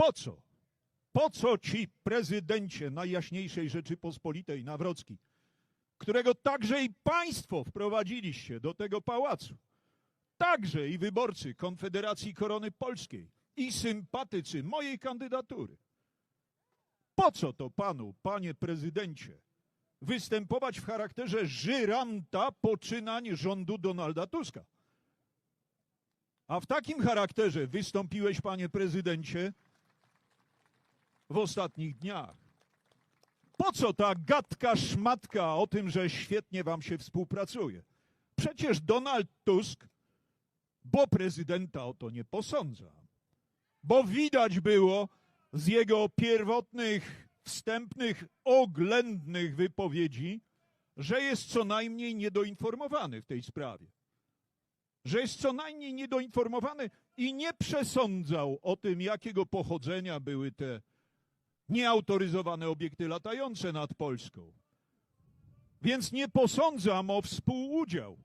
Po co? Po co ci prezydencie Najjaśniejszej Rzeczypospolitej Nawrocki, którego także i państwo wprowadziliście do tego pałacu, także i wyborcy Konfederacji Korony Polskiej i sympatycy mojej kandydatury. Po co to panu, panie prezydencie, występować w charakterze żyranta poczynań rządu Donalda Tuska? A w takim charakterze wystąpiłeś, panie prezydencie, w ostatnich dniach. Po co ta gadka szmatka o tym, że świetnie wam się współpracuje? Przecież Donald Tusk, bo prezydenta o to nie posądza, bo widać było z jego pierwotnych, wstępnych, oględnych wypowiedzi, że jest co najmniej niedoinformowany w tej sprawie. Że jest co najmniej niedoinformowany i nie przesądzał o tym, jakiego pochodzenia były te nieautoryzowane obiekty latające nad Polską. Więc nie posądzam o współudział